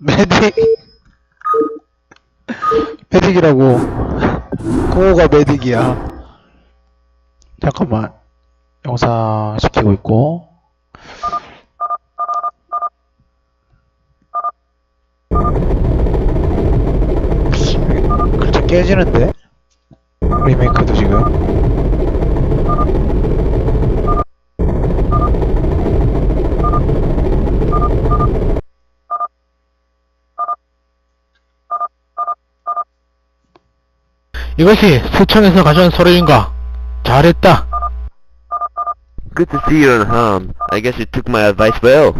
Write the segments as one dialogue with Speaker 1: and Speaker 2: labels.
Speaker 1: 메딕. 메딕이라고. 공호가 메딕이야. 잠깐만. 영상 시키고 있고. 글자 깨지는데? 리메이크도 지금
Speaker 2: 이것이 수청에서 가져온 서류인가? 잘했다.
Speaker 3: Good to see you unharmed. I guess you took my advice well.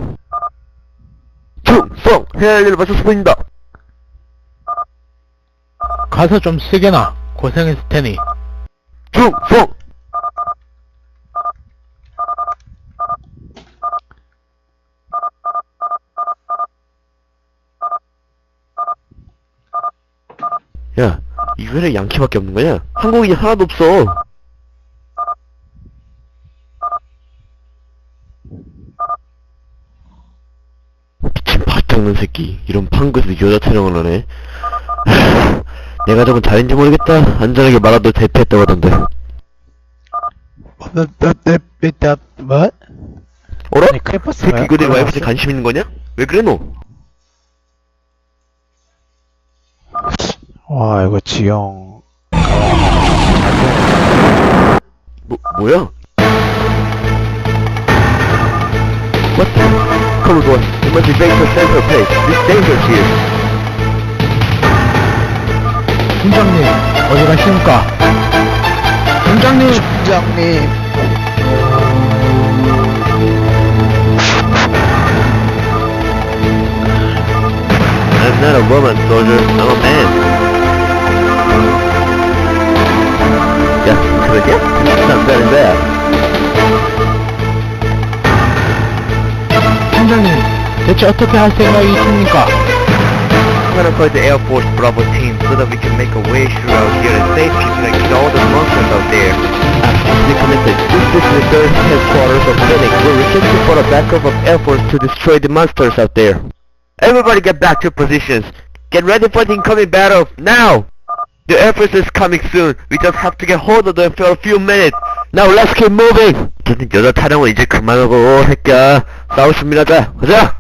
Speaker 3: 충성! 해야 할 일을 마쳤을 뿐이다.
Speaker 2: 가서 좀 쉬게나. 고생했을 테니.
Speaker 3: 충성! 이 회에 양키밖에 없는 거냐? 한국인이 하나도 없어. 미친 바짝는 새끼. 이런 팡그에서 여자 촬영을 하네. 하, 내가 저건 잘인지 모르겠다. 안전하게 말아도 대패했다고 하던데.
Speaker 1: 뭐?
Speaker 3: 어라?
Speaker 1: 아니 크레파스
Speaker 3: 새끼 그대 와이프한테 관심 있는 거냐? 왜 그래 너?
Speaker 1: 와 이거 지형
Speaker 3: 뭐, 뭐야? What the? Come on, it must be based on central place. It's dangerous here.
Speaker 2: 팀장님, 어디 가십니까? 팀장님!
Speaker 1: 팀장님
Speaker 3: I'm not a woman, soldier. I'm a man. 야, 그러냐? Not very bad.
Speaker 2: 팀장님, 대체 어떻게 할 생각이 있습니까?
Speaker 3: I'm gonna call the Air Force Bravo team so that we can make a way through out here and save people and kill all the monsters out there. Absolutely connected. This is the third headquarters of Phoenix. We're requesting for a backup of Air Force to destroy the monsters out there. Everybody get back to positions. Get ready for the incoming battle, now! The Air Force is coming soon. We just have to get hold of them for a few minutes. Now let's keep moving! 저는 여자 촬영은 이제 그만하고, 새끼야. 싸울 준비하자. 가자!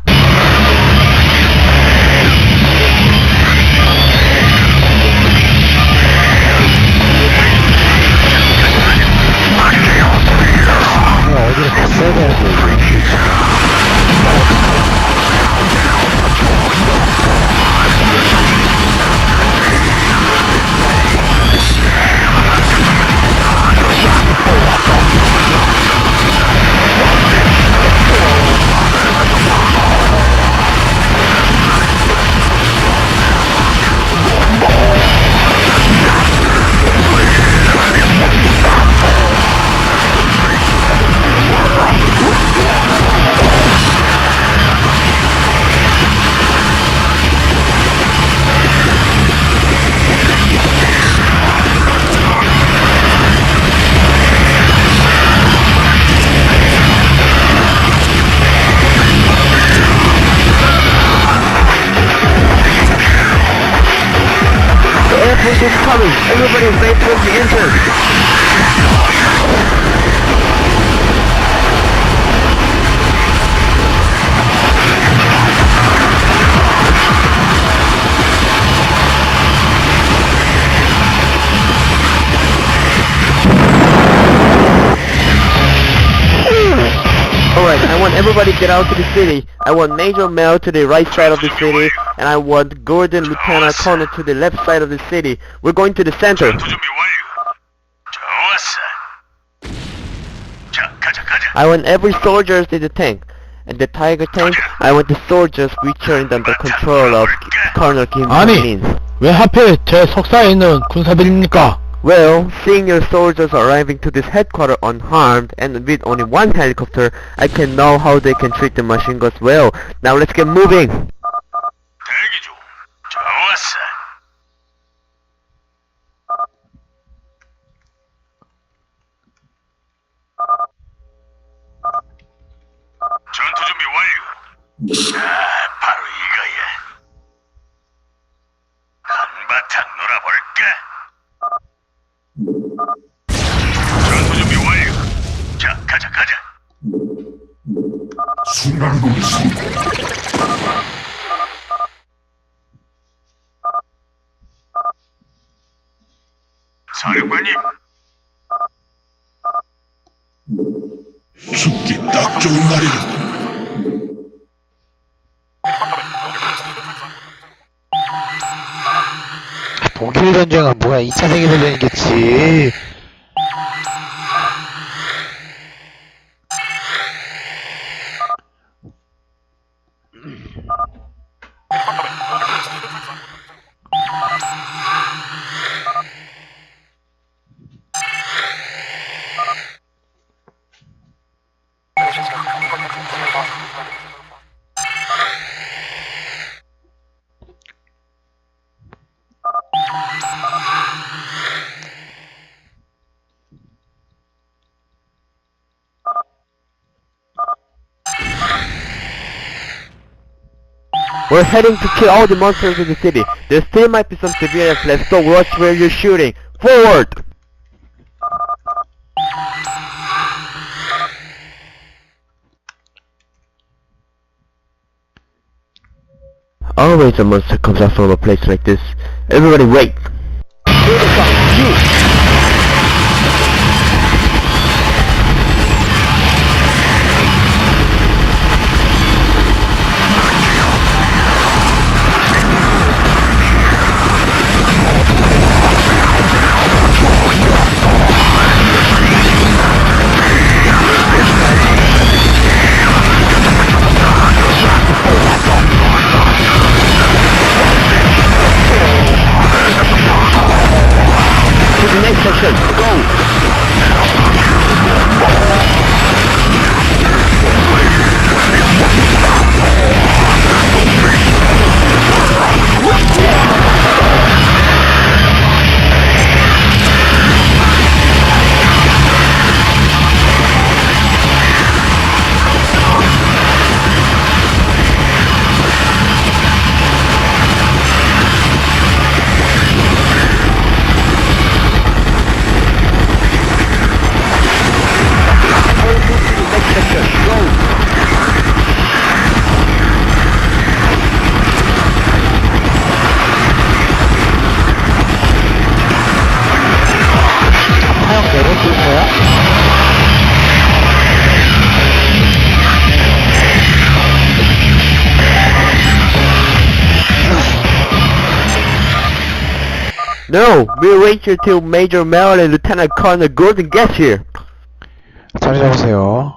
Speaker 3: Force is coming! Everybody wait for the entrance! want everybody to get out to the city. I want Major Mel to the right side of the city, and I want Gordon Lieutenant Connor to the left side of the city. We're going to the center.
Speaker 4: 전투 준비 완료. 좋았어. 자, 가자, 가자.
Speaker 3: I want every soldier in the tank. And the Tiger tank, I want the soldiers which are under control of Colonel Kim
Speaker 2: 아니.
Speaker 3: Jong-in.
Speaker 2: 왜 하필 제 석사에 있는 군사들입니까?
Speaker 3: Well, seeing your soldiers arriving to this headquarters unharmed and with only one helicopter, I can know how they can treat the machine guns well. Now let's get moving!
Speaker 4: 사령관님,
Speaker 5: 죽기 딱 좋은 날이다.
Speaker 1: 독일 전쟁은 뭐야? 2차 세계대전이겠지
Speaker 3: We're heading to kill all the monsters in the city. There still might be some civilians left, so watch where you're shooting. Forward! Always a monster comes out from a place like this. Everybody wait! No! We'll wait here till Major Merrill and Lieutenant Colonel Gordon get here!
Speaker 1: 자리 잡으세요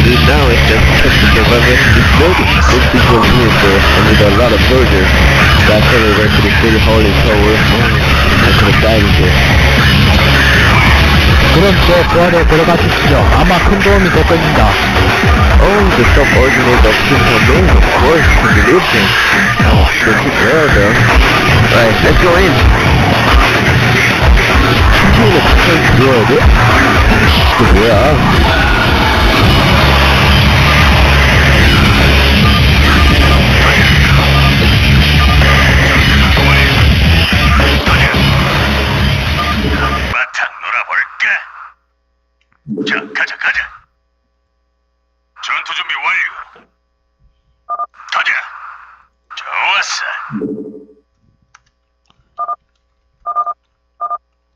Speaker 3: the only thing to do now is just check the survival of this building. This big one here, sir, and with a lot of soldiers. That's everywhere to the city hall in Seoul. I could have died in here.
Speaker 2: 그럼 제 부활에 들어가 주시죠. 아마 큰 도움이 될 겁니다.
Speaker 3: Oh, the subordinate of Kim Jong-un, of course, can be lived in. Oh, good to well though. Right, let's go in. 킹킹이 붙어 들어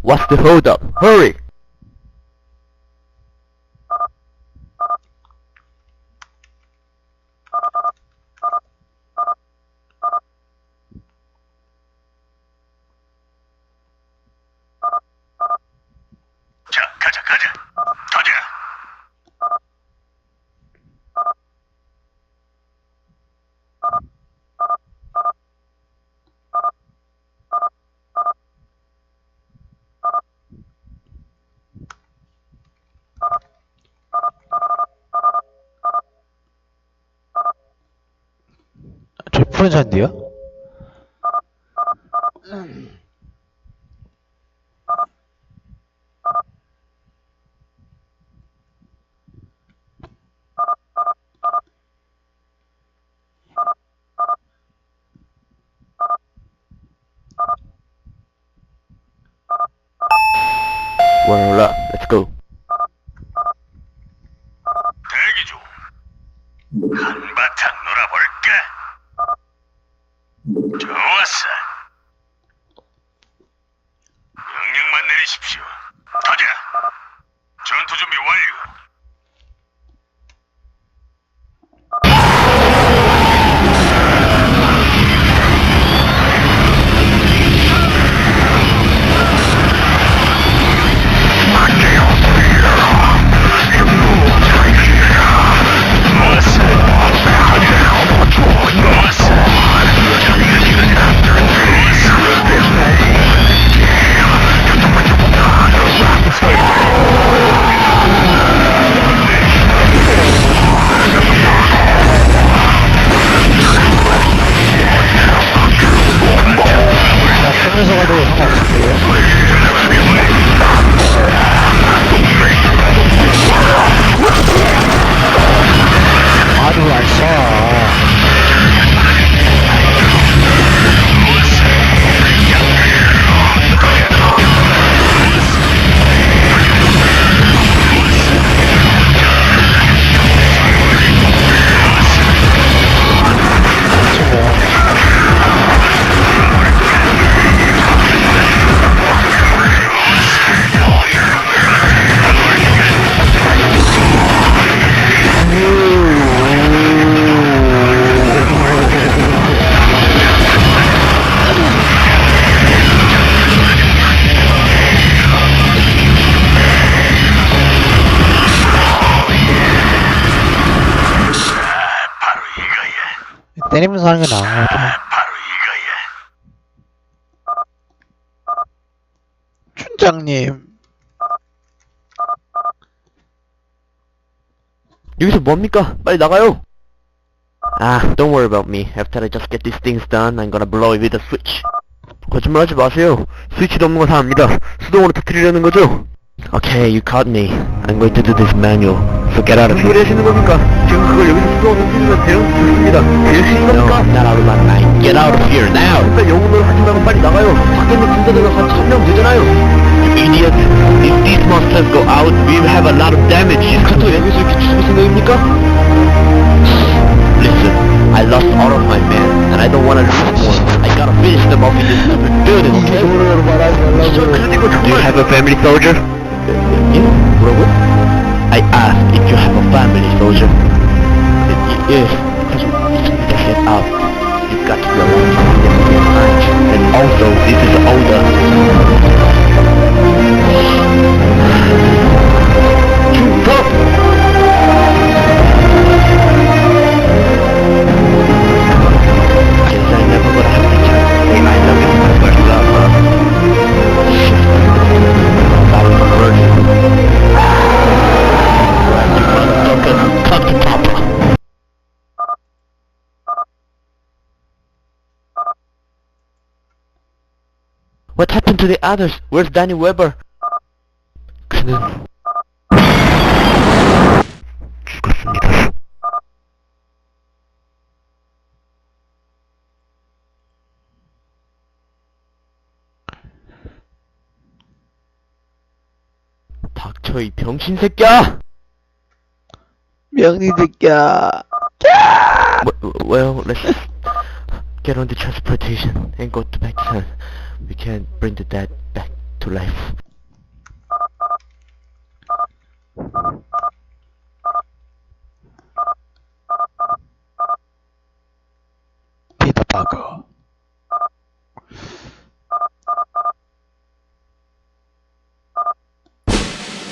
Speaker 3: What's the hold up? Hurry!
Speaker 4: 자, 가자,
Speaker 1: 푸른 잔디요?
Speaker 3: One roll up. Let's go.
Speaker 4: 上
Speaker 1: がどうなのかっていう。 게 나은 것 같아.
Speaker 4: 바로 이거야.
Speaker 1: 춘장님.
Speaker 3: 여기서 뭡니까? 빨리 나가요! Ah, don't worry about me. After I just get these things done, I'm gonna blow it with a switch. 거짓말하지 마세요. 스위치도 없는 건다 압니다. 수동으로 터뜨리려는 거죠? Okay, you caught me. I'm going to do this manual. So get out of here. 소리 하시는 겁니까? 지금 그걸 여기서 수동으로 터뜨리면 대형 좋습니다. 제일 겁니까? No, not out of my mind. Get out of here now! 일단 영웅을 하지 말고 빨리 나가요. 밖에서 군대들과 같이 한명 되잖아요. You idiot. If these monsters go out, we'll have a lot of damage. 그래도 여기서 이렇게 죽을 생각입니까? Listen, I lost all of my men, and I don't want to lose more. I gotta finish them off in this stupid building, okay? Do you have a family soldier? you know, brother, I ask if you have a family, soldier. And yes, because we that set up, you've got to love and also this is older. What happened to the others? Where's Danny Weber? 그는 죽었습니다. 닥쳐 이 병신 새끼야!
Speaker 1: 명리 새끼야.
Speaker 3: Well, let's get on the transportation and go to back to town. we can bring the dead back to life.
Speaker 1: Peter Parker.